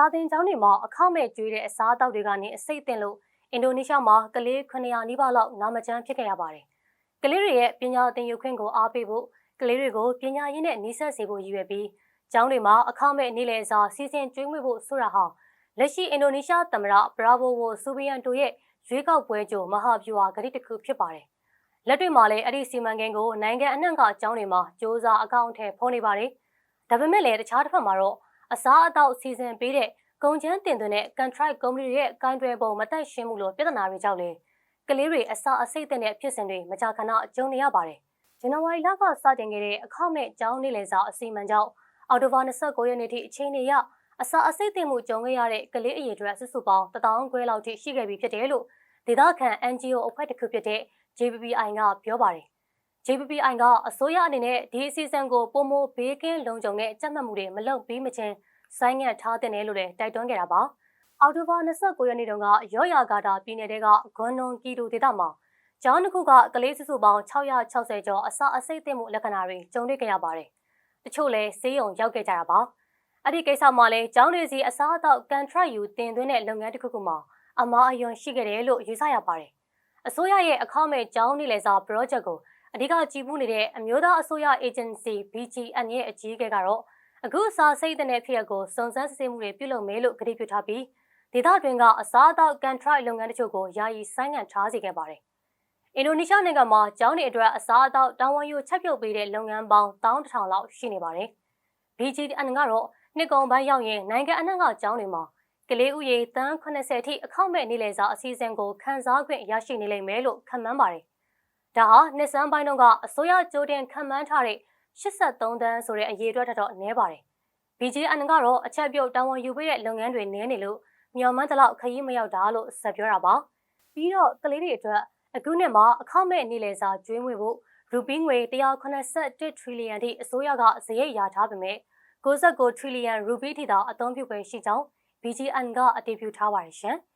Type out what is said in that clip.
စာသင်ကျောင်းတွေမှာအခမဲ့ကျွေးတဲ့အစားအသောက်တွေကနေအစိတ်အသင့်လို့အင်ဒိုနီးရှားမှာကလေး900နီးပါးလောက်နာမကျန်းဖြစ်ခဲ့ရပါတယ်။ကလေးတွေရဲ့ပညာသင်ယူခွင့်ကိုအားပေးဖို့ကလေးတွေကိုပညာရင်းနဲ့နှိစက်စေဖို့ရည်ရွယ်ပြီးကျောင်းတွေမှာအခမဲ့နေ့လည်စာစီစဉ်ကျွေးမွေးဖို့ဆိုတာဟာလက်ရှိအင်ဒိုနီးရှားသမ္မတဘရာဗိုဝိုဆူဘီယန်တိုရဲ့ရွေးကောက်ပွဲကြိုမဟာဗျူဟာဂတိတစ်ခုဖြစ်ပါတယ်။လက်တွေ့မှာလည်းအဲ့ဒီစီမံကိန်းကိုနိုင်ငံအနှံ့ကအကြောင်းတွေမှာစ조사အကောင့်ထဲဖော်နေပါတယ်။ဒါပေမဲ့လည်းတခြားတစ်ဖက်မှာတော့ အစားအသောက်စီစဉ်ပေးတဲ့ကုန်ချမ်းတင်သွင်းတဲ့ contract ကုမ္ပဏီတွေရဲ့ကိုင်တွယ်ပုံမတက်ရှင်းမှုလိုပြဿနာတွေကြောင့်လေကလေးတွေအစာအစိတ်တဲ့ဖြစ်စဉ်တွေမကြာခဏကြုံနေရပါတယ်။ဇန်နဝါရီလကစတင်ခဲ့တဲ့အခမဲ့ကျောင်းနေလည်စာအစီအမံကြောင့်အော်တိုဘာ29ရက်နေ့ထိအချိန်နေရအစာအစိတ်တင်မှုကြုံခဲ့ရတဲ့ကလေးအရေအတွက်စုစုပေါင်း1000ခွဲလောက်ထိရှိခဲ့ပြီဖြစ်တယ်လို့ဒေသခံ NGO အဖွဲ့တစ်ခုဖြစ်တဲ့ JPPI ကပြောပါတယ်။ JPPI ကအစိုးရအနေနဲ့ဒီအစီအစဉ်ကိုပုံမဘေးကင်းလုံခြုံတဲ့ကြက်မှတ်မှုတွေမလုပ်ပြီးမချင်းဆိုင်းငံ့ထားတဲ့နယ်လို့လည်းတိုက်တွန်းခဲ့တာပါ။အော်တိုဘာ29ရက်နေ့တုန်းကရော့ယာဂါတာပြည်နယ်တဲကဂွန်နွန်ကီတိုဒေသမှာကျောင်းတစ်ခုကကလေးစုစုပေါင်း660ကျော်အစအစိတ်သိမှုလက္ခဏာတွေကြုံတွေ့ခဲ့ရပါတယ်။တချို့လည်းဆေးရုံရောက်ခဲ့ကြတာပါ။အဲ့ဒီကိစ္စမှာလည်းကျောင်းတွေစီအစားအသောက်ကန်ထရက်ယူတင်သွင်းတဲ့လုပ်ငန်းတစ်ခုခုမှာအမားအယွန်ရှိခဲ့တယ်လို့ယူဆရပါတယ်။အစိုးရရဲ့အခမဲ့ကျောင်းနေလေစာ project ကို အဓိကကြည်ပူးနေတဲ့အမျိုးသားအစိုးရ agency BGN ရဲ့အကြီးအကဲကတော့အခုအစာစိတ်တဲ့ဖြစ်ရကိုစုံစမ်းစစ်ဆေးမှုတွေပြုလုပ်မယ်လို့ကတိပြုထားပြီးဒေသတွင်းကအစားအသောက်ကန်ထရိုက်လုပ်ငန်းတချို့ကိုယာယီဆိုင်းငံ့ထားစေခဲ့ပါတယ်။အင်ဒိုနီးရှားနိုင်ငံမှာကျောင်းတွေအတွက်အစားအသောက်တာဝန်ယူချက်ပြုတ်ပေးတဲ့လုပ်ငန်းပေါင်း1000လောက်ရှိနေပါတယ်။ BGN ကတော့နှစ်ကုန်ပိုင်းရောက်ရင်နိုင်ငံအနှံ့ကကျောင်းတွေမှာကလေးဥယေတန်း80ထိအခောက်မဲ့နေလေစာအစီအစဉ်ကိုခန်းစားခွင့်ရရှိနေလိမ့်မယ်လို့ခန့်မှန်းပါတယ်။ ဒါဟာနှစ်စန်းပိုင်းတုန်းကအစိုးရကြိုတင်ခန့်မှန်းထားတဲ့83တန်းဆိုတဲ့အရေးအတွက်တော့နည်းပါတယ်။ BJN ကတော့အချက်ပြုတ်တာဝန်ယူပေးတဲ့လုပ်ငန်းတွေနည်းနေလို့မျော်မှန်းသလောက်ခရီးမရောက်တာလို့ဆက်ပြောတာပါ။ပြီးတော့ကလေးတွေအတွက်အခုနှစ်မှာအခမဲ့နေလေစာကျွေးမွေးဖို့ရူပီးငွေ181ထရီလီယံထိအစိုးရကစရိတ်ရထားပေမဲ့69ထရီလီယံရူပီးထိသာအသုံးပြုခွင့်ရှိကြောင်း BGN ကအတည်ပြုထားပါတယ်ရှင်။